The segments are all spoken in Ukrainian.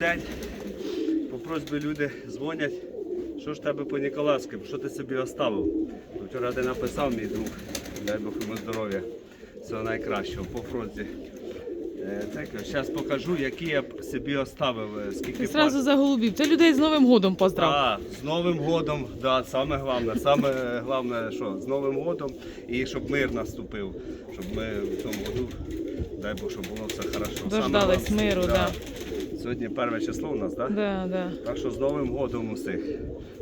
День. По просьбі люди дзвонять, що ж тебе по Ніколаївським, що ти собі оставив. Ну, Вчора ти написав мій друг, дай Бог йому здоров'я, всього найкращого по фронті. Е, Так, зараз покажу, які я собі оставив, е, скільки Ти зразу пар- за голубів. Ти людей з Новим годом поздрав. Да, з Новим годом, да, саме головне, саме головне, що з Новим годом і щоб мир наступив, щоб ми в цьому году, дай Бог, щоб було все хорошо. Саме Дождались головне, миру, да. Сьогодні перше число у нас, так? Да, да. Так що з Новим годом усіх.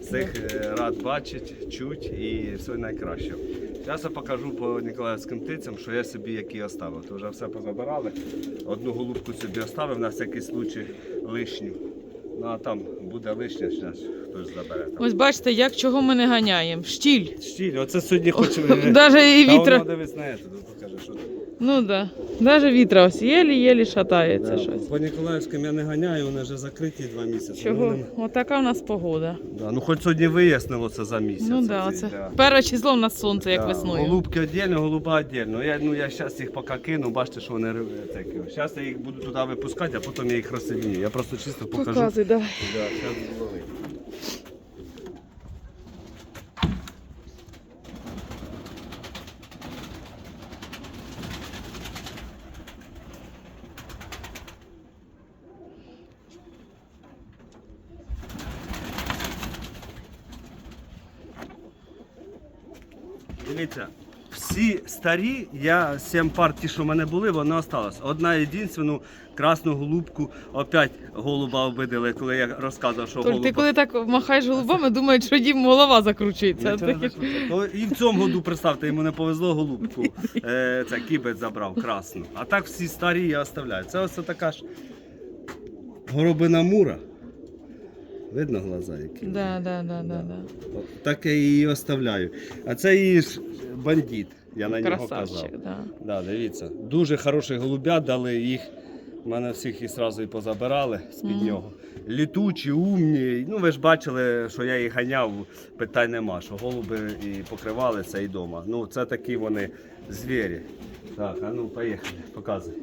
Всіх е, рад бачити, чуть і все найкраще. Зараз я покажу по Ніколаївським птицям, що я собі які оставив. То вже все позабирали. Одну голубку собі оставив на всякий случай лишню. Ну а там буде лишня, хтось забере. Там. Ось бачите, як чого ми не ганяємо. Штіль. Щіль, оце сьогодні хочу. Даже і вітра. дивись на тут покаже, що тут. Ну да. Даже вітра ось єлі-єлі шатається Да, щось. По Ніколаївським я не ганяю, вони вже закриті два місяці. Чого? Вони- Отака в нас погода. Да, ну хоч сьогодні вияснило це за місяць. Ну да, оцей, це да. перше число в нас сонце, як Да, весною. Голубки віддільно, голуба віддільно. Я, ну, я зараз їх поки кину, бачите, що вони такі. Зараз я їх буду туди випускати, а потім я їх розсадню. Я просто чисто покажу. Показуй, давай. Да, щас буду ловити. Дивіться, всі старі, я сім пар ті, що в мене були, вони осталось. Одна єдинственну красну голубку, опять голуба обидили, коли я розказував, що Толь, голуба. ти коли так махаєш голубами, думають, що дім голова закручується. Нічого не Таке- закрутив. То і в цьому году, представте, йому не повезло голубку. Е, це кібець забрав красну. А так всі старі я оставляю. Це ось така ж горобина мура. Видно глаза які? Да, да, да, да, да. От Так я її оставляю. А це її ж бандит. Я на нього казав. Да. Да, дивіться. Дуже хороші голубят дали їх. У мене всіх і одразу і позабирали з-під Мгм. нього. Літучі, умні. Ну ви ж бачили, що я їх ганяв, питань нема, що голуби і покривали це і вдома. Ну, це такі вони звірі. Так, а ну поїхали, показуй.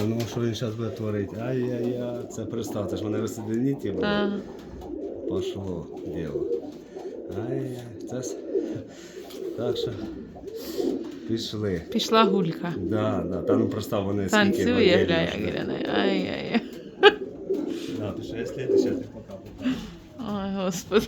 А ну що він зараз буде творити? Ай-яй-яй, це представте, ж вони висадені ті. Пошло діло. Ай, це так що пішли. Пішла гулька. Да, да, там просто вони Танцює, ай-яй-яй. Да, зараз я пока покажу. Ой, господи.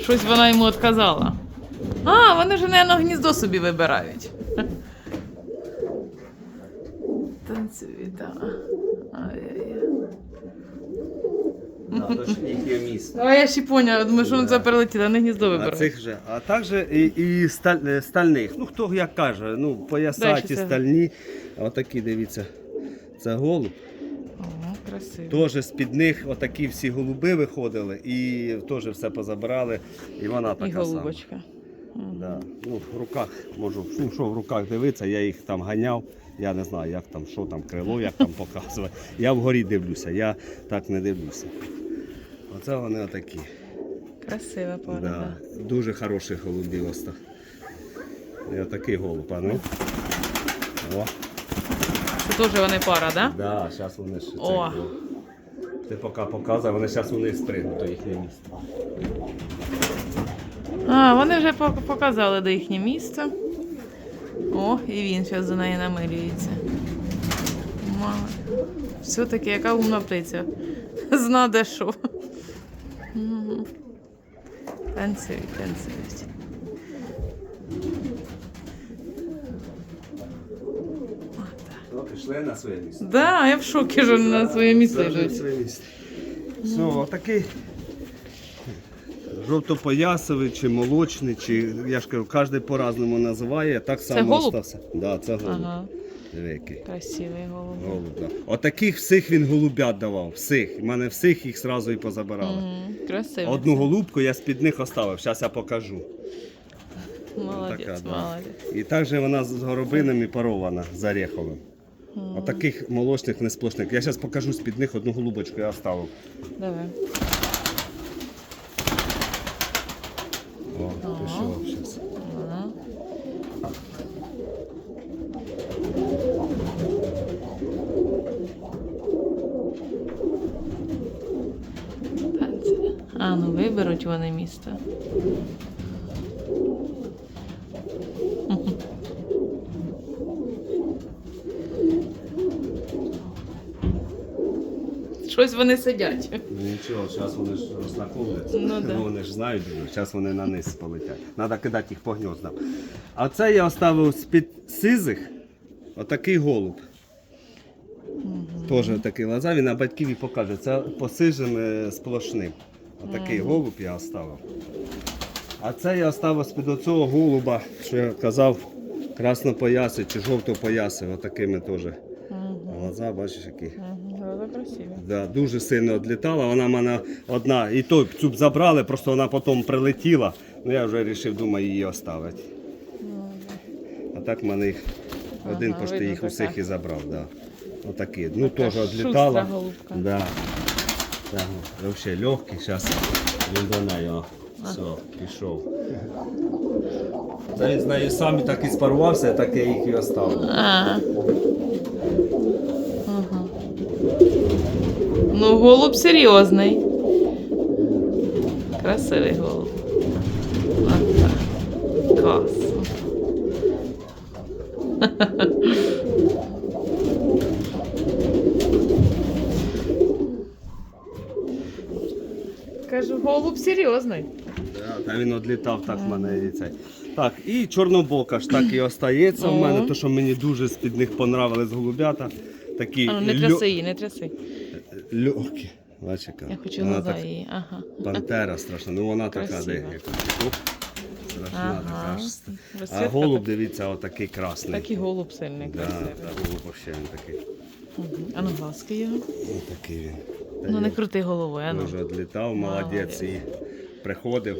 Щось вона йому відказала. А, вони вже, мабуть, гніздо собі вибирають. Танцює, так. Ай-яй-яй. Да, місце. А я ще поняла, думаю, що Да. це перелетіли, а не гніздо А цих же, а також і, і сталь, е, стальних. Ну хто як каже, ну Дай пояса ще це. стальні. А отакі, дивіться. Це голуб. Красиво. Теж з-під них отакі всі голуби виходили і теж все позабирали. І вона така сама. голубочка. Мгм. Да. Ну, в руках можу, ну, що в руках дивитися, я їх там ганяв. Я не знаю, як там, що там, крило, як там показує. Я вгорі дивлюся, я так не дивлюся. Оце вони отакі. Красива пара, Да. да. Дуже хороший голубів оста. І отакий голуб, а ну. О, Це теж вони пара, да? да, зараз вони ж. О. цей, Ти поки показує, вони зараз вони спригнуть до їхнього місця. А, вони вже пок- показали де їхнє місце. О, і він зараз за нею намилюється. Мама. Все-таки яка умна птиця. Зна де що. Мгм. Танцюють, танцюють. Пішли на своє місце. Да, я в шокі, що на своє місце йдуть. Все, отакий жовтопоясовий чи молочний, чи я ж кажу, кожен по-разному називає, так само голуб? остався. Да, це голуб. Ага, Диви, який. красивий голуб. Голуб, да. Отаких всіх він голубят давав. Всіх. У мене всіх їх одразу і позабирали. Мгм, Красивий. Одну голубку я з-під них оставив, зараз я покажу. Молодець, Така, да. молодець. І також вона з горобинами парована з ореховим. Отаких молочних несплошних. Я зараз покажу з-під них одну голубочку я оставив. Давай. О, пішов зараз. Ага. А, ну місто. Щось вони сидять. Ну нічого, зараз вони ж рознаковуються. Ну, да. Вони ж знають, зараз вони на низ полетять. Треба кидати їх по гніздам. А це я оставив з-під сизих отакий голуб. Теж такий лоза, він на батьків і покаже. Це посижим е, сплошним. Отакий голуб я оставив. А це я оставив з-під оцього голуба, що я казав, краснопояси чи жовтопояси. Отакими теж. Глаза, бачиш, які. Глаза красиві. Да, дуже сильно відлітала. Вона в мене одна. І той цю б забрали, просто вона потім прилетіла. Ну я вже вирішив, думаю, її оставити. А так в мене їх один Ага, пошти їх усіх і забрав. Да. Отакі. Ну Така теж відлітала. Да. Да. Взагалі легкий, зараз він до неї. Все, пішов. Це він з сам так і спарувався, так я їх і оставив. Ага. Ну, голуб серйозний. Красивий голуб. Ага. Клас. Кажу, голуб серйозний. Да, Та він відлітав так в мене і цей. Так, і чорнобока ж так і остається в мене, то що мені дуже з-під них понравились голубята. Такі А ну не льо- тряси її, не тряси. легкі. Бачиш, яка. Я хочу вона глаза так, її. Ага. пантера страшна. Ну вона така, Красива. де Страшна Ага. така. ж. А Розцвітка голуб, дивіться, отакий красний. Так і голуб сильний, Да, красивий. та голуб взагалі він такий. Мгм. А ну глазки його. Отакий він. Та Ну не я крути головою, а ну. Дуже відлітав, молодець Молодець. і приходив.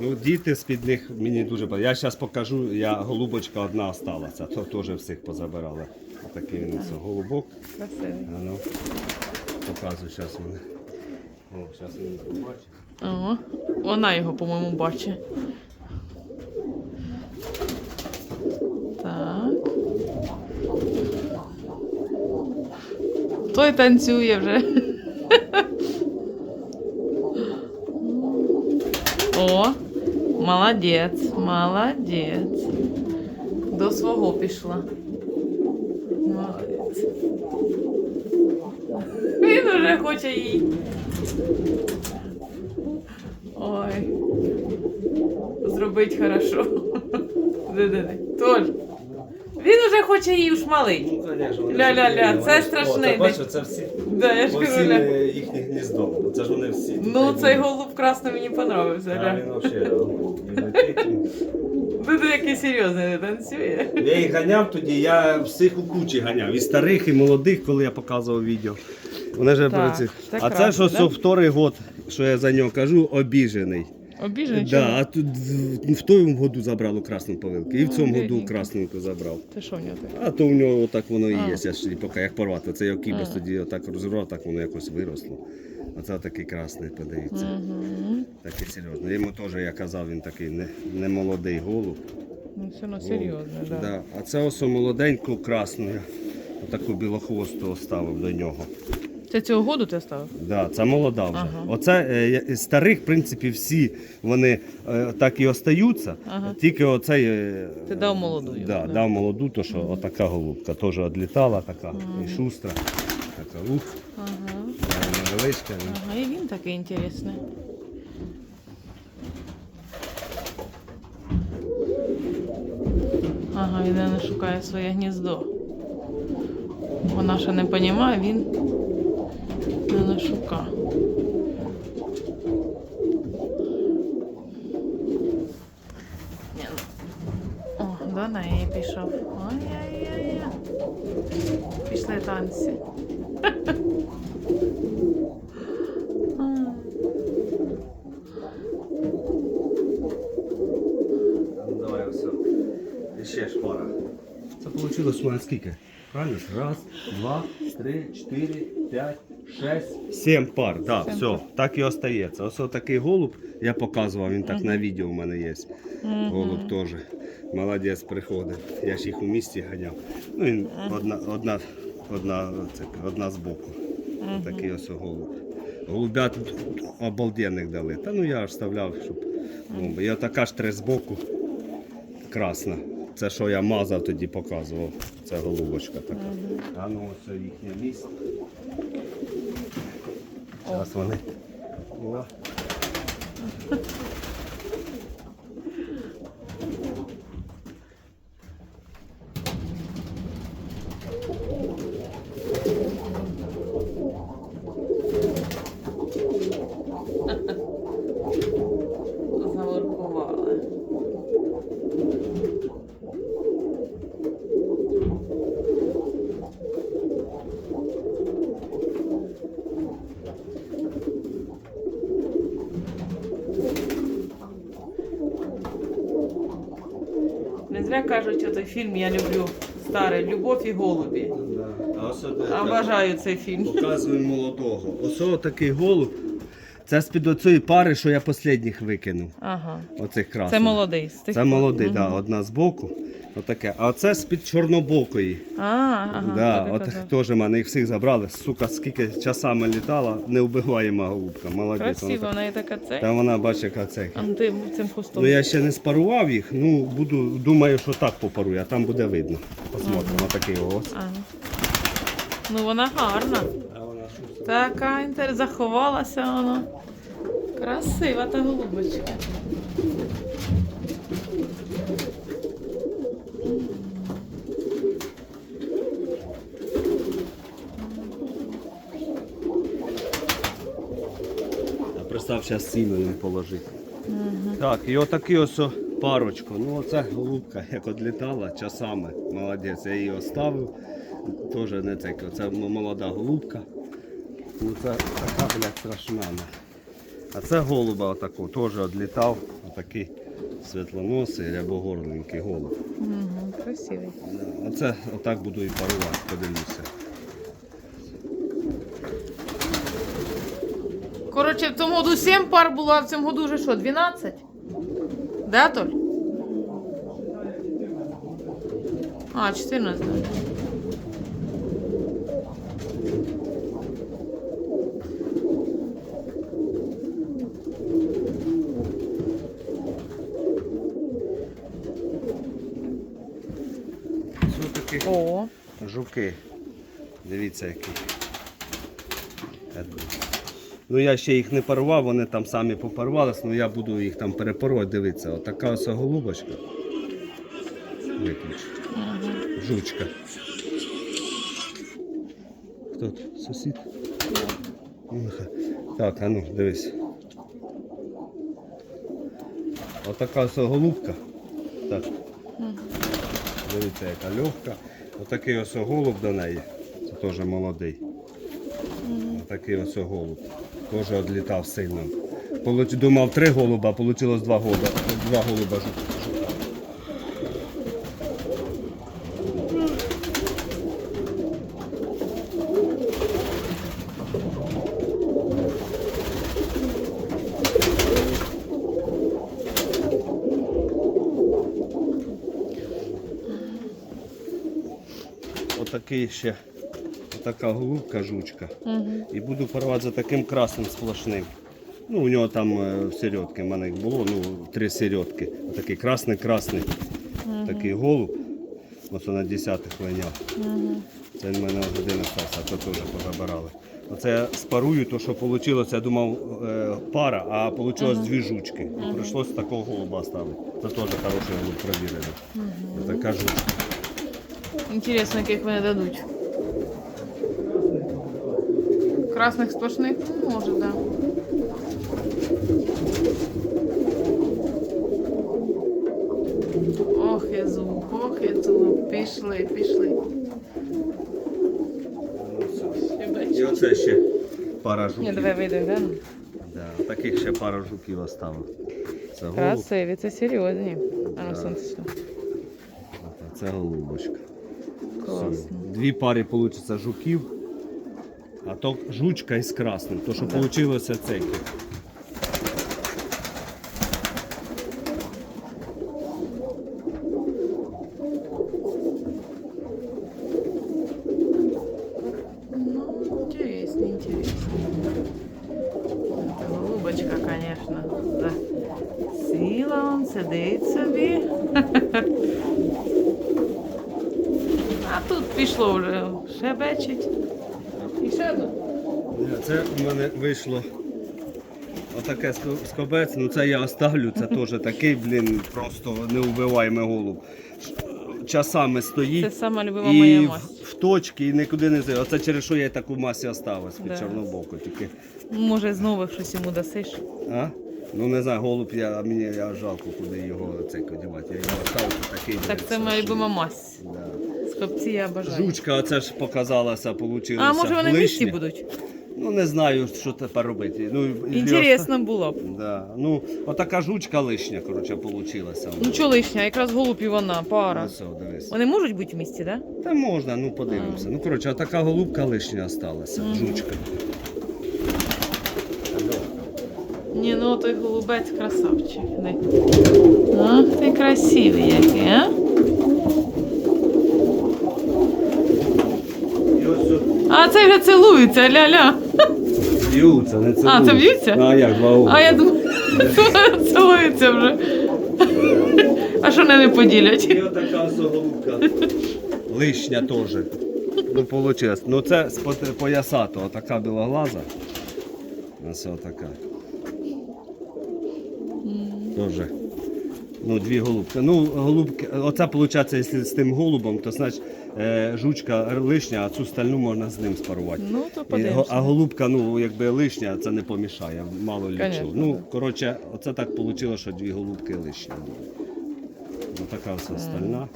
Ну, діти з-під них мені дуже подобається. Я зараз покажу, я голубочка одна осталася, то теж всіх позабирали. Отакий він голубок. Красивий. А ну, показую зараз мене. О, зараз він побачить. О, вона його, по-моєму, бачить. Так. Той танцює вже. О, молодець, молодець. До свого пішла. Молодець. Він уже хоче їй. Ой. Зробить хорошо. Толь. Він уже хоче її ушмалить. Ну, Ля-ля-ля, це страшний О, це, всі. Да, я ж кажу, Ля. е, їхніх гніздом. Це ж вони всі. Ну, цей голуб красний мені понравився. А він взагалі летить, він- Ти який серйозний не танцює. Я їх ганяв тоді, я всіх у кучі ганяв. І старих, і молодих, коли я показував відео. Вони вже Так, працюють. це А це краще, що да? вторий год, що я за нього кажу, обіжений. Обіжений Да, чому? а тут в, в тому году забрав красну повилку. І в цьому году бідненько. красненьку забрав. Це що в нього таке? А то в нього так воно і є. Я ж поки як порвати. Це його кібус тоді отак розірвав, так воно якось виросло. А це такий красний, подивіться. Угу. Такий серйозний. Йому теж, я казав, він такий не, не молодий голуб. Ну, все одно серйозне, да. Да. А це ось молоденьку красну. Я таку білохвосту оставив до нього. Це цього году ти ставив? Да, це молода вже. Ага. Оце е, старих, в принципі, всі вони е, так і остаються. Ага. Тільки оцей. е, Ти дав молоду його, Да, да. дав молоду, то що отака голубка теж відлітала, така і шустра. Така ух, Ага. Невеличка. Ага, і він такий інтересний. Ага, він не шукає своє гніздо. Вона ще не розуміє, він не шукає. Ну. О, до неї пішов. Ой-ой-ой. Пішли танці. Ну, давай все. І ще ж пара. Це вийшло у мене скільки? Правильно? Раз, два, три, чотири, п'ять, шесть, сім пар. Да, Сім все, пар. так і остається. Ось такий голуб я показував, він так на відео в мене є. Голуб теж. Молодець приходить. Я ж їх у місті ганяв. Ну, він одна, одна, одна, це, одна з боку. Такий ось голуб. Голубят обалденних дали. Та ну я ж вставляв, щоб. Ну, і така ж три збоку красна. Це що я мазав тоді показував. Це голубочка така. А ну це їхнє місце. Зараз вони. О. фільм я люблю старий Любов і голубі. А ось Обожаю цей фільм. Показуємо молодого. Ось такий голуб. Це з-під оцієї пари, що я останніх викинув. Ага. Оцих красних. Це молодий. з тих Це молодий, Мгм. да, одна з боку. Отаке. А це з-під чорнобокої. А, ага. да, ти от казав. теж мене їх всіх забрали. Сука, скільки часами літала, невбиваєма голубка. Молодець. Вона Красиво, так- в неї така це. Та вона бачить, яка це. Антим цим хустом. Ну я ще не спарував їх, ну буду, думаю, що так попарую, а там буде видно. Посмотримо, такий ось. А. Ну вона гарна. А вона? Така інтер... заховалася вона. Красива та голубочка. А зараз сіно їм положити. Так, і отакий ось парочку. Ну оце голубка, як одлітала часами. Молодець, я її оставив. Теж не це, це молода голубка. Ну це така, блядь, страшна. А це голуба отаку, теж одлітав. Отакий світлоносий, рябогорленький голуб. Угу, красивий. Оце отак буду і парувати, подивлюся. Коротше, в тому году 7 пар було, а в цьому году вже що, 12? Да, Толь? А, 14. да. Це О, жуки. Дивіться які. Ну я ще їх не парував, вони там самі попарувались, ну я буду їх там перепарувати, дивіться. Отака ось голубочка. Виключ. Жучка. Хто тут? Сусід? Так, а ну, дивись. Отака ось голубка. Так. Дивіться, яка легка. Отакий ось голуб до неї. Це теж молодий. Отакий ось голуб. Теж відлітав сильно. Получ- Думав три голуба, а вийшло два голуба. Два голуба Отакий ще. Отака голубка жучка. угу. І буду парувати за таким красним сплошним. Ну, у нього там е, середки, в мене їх було, ну, три середки. Такий красний-красний. Такий голуб. Ось на 10 линяв. Це в мене один остався, а то теж позабирали. Оце я спарую, то що вийшло, я думав е, пара, а вийшло дві жучки. І прийшлося такого голуба ставити. Це теж хороший голуб провірений. Така жучка. Інтересно, яких вони дадуть. Красних сплошних? Ну, може, да. Ох, і звук, ох, і звук. Пішли, пішли. І оце ще пара жуків. Ні, давай вийдемо, да? Да, таких ще пара жуків оставив. Це голуб, Красиві, це серйозні. А ну, Да. сонце. це голубочка. Класно. Дві пари вийде жуків, а то жучка із красним, то що вийшло цей. Сидить собі. А тут пішло вже шебечить. І ще одну. Це в мене вийшло отаке скобець, ну це я оставлю, це теж такий, блін, просто неубиваємий голуб. Часами стоїть. Це сама любима моя і в, масть. в точки і нікуди не зайде. Оце через що я таку масі оставив з-під Да. Чорнобоку. Тільки, Може, з нових щось йому дасиш. а? Ну не знаю, голуб я, а мені я жалко, куди його цей одягати. Я його оставив, такий. Так блін, це моя страшний. любима мазь. Да. Скопці я бажаю. Жучка, оце ж показалася, получилася. А може вони в місті будуть? Ну не знаю, що тепер робити. Ну, і- Інтересно було б. Да. Ну, отака жучка лишня, коротше, получилася. Ну чого лишня, якраз голуб і вона, пара. Дивись. Вони можуть бути в місті, так? Да? Та можна, ну подивимося. Ну, коротше, отака голубка лишня осталася, Мгм. жучка. Ні, ну той голубець красавчик. Ах, ти красивий який, а? І ось тут А це вже цілується, ля-ля. б'ються, не цілуються. А, це б'ються? А як, два голуби. А я думаю, цілується вже. А що вони не поділять? І отака ось голубка. Лишня теж. Ну, вийшло. Ну, це з по- поясато, отака білоглаза. Ось отака. Тоже. Ну, дві голубки. Ну, голубки, оце виходить, якщо з тим голубом, то значить е, жучка лишня, а цю стальну можна з ним спарувати. Ну, то І подивимося. а голубка, ну, якби лишня, це не помішає, мало лічу. Конечно, Ну, коротше, оце так вийшло, що дві голубки лишні були. Ну, така все стальна.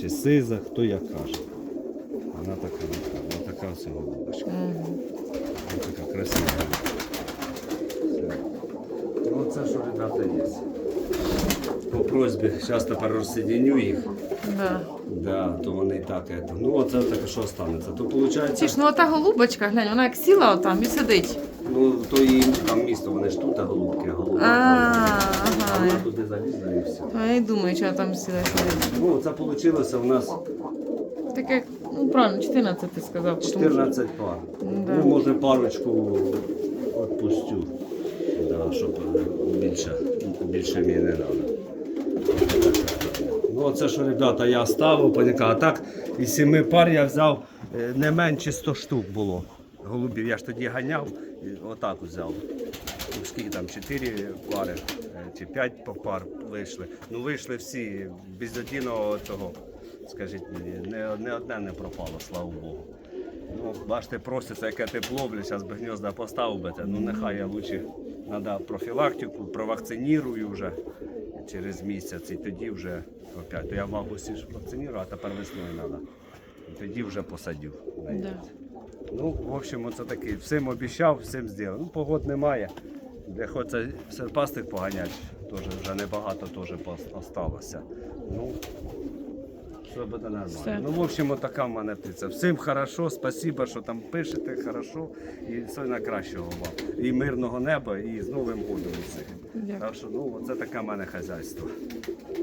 Чи сиза, хто як каже. Вона така, вона така все голубочка. Ось така красива. Все. Ну, що, ребята, є. По просьбі, зараз тепер розсоединю їх. Да. Да, то вони і так. это. Ну, оце таке, що останеться. То виходить. Ці ж, ну ота голубочка, глянь, вона як сіла отам і сидить. Ну, то і там місто, вони ж тут, а голубки, а голуба. А, там. Ага. вона туди залізла і все. А я й думаю, що там сіла сидить. Ну, це вийшло у нас Таке, ну правильно, 14 ти сказав. тому що- 14 пар. Да. Ну, може, парочку відпустю, да, щоб більше, більше мені не треба. Оце що, ребята, я ставив паніка. А так, із семи пар я взяв е, не менше 100 штук було. Голубів я ж тоді ганяв, і отак взяв. Ну, Скільки там, 4 пари е, чи 5 пар вийшли. Ну вийшли всі, без єдиного того, скажіть мені, не, не одне не пропало, слава Богу. Ну, бачите, проситься, яке тепло, бля, зараз би гнізда поставив би, ну нехай я лучше треба профілактику, провакцинірую вже через місяць, і тоді вже опять. То я в августі ж вакцинував, а тепер весною треба. І тоді вже посадю. Да. Ну, в общем, оце такий. Всім обіцяв, всім зробив. Ну, погод немає. Де хочеться серпастих поганять, теж вже небагато теж осталося. Ну, все буде нормально. Все. Ну, в общем, така в мене птиця. Всім хорошо, спасибо, що там пишете хорошо. І все найкращого вам. І мирного неба, і з Новим годом усіх. Так що, ну, це таке в мене хазяйство.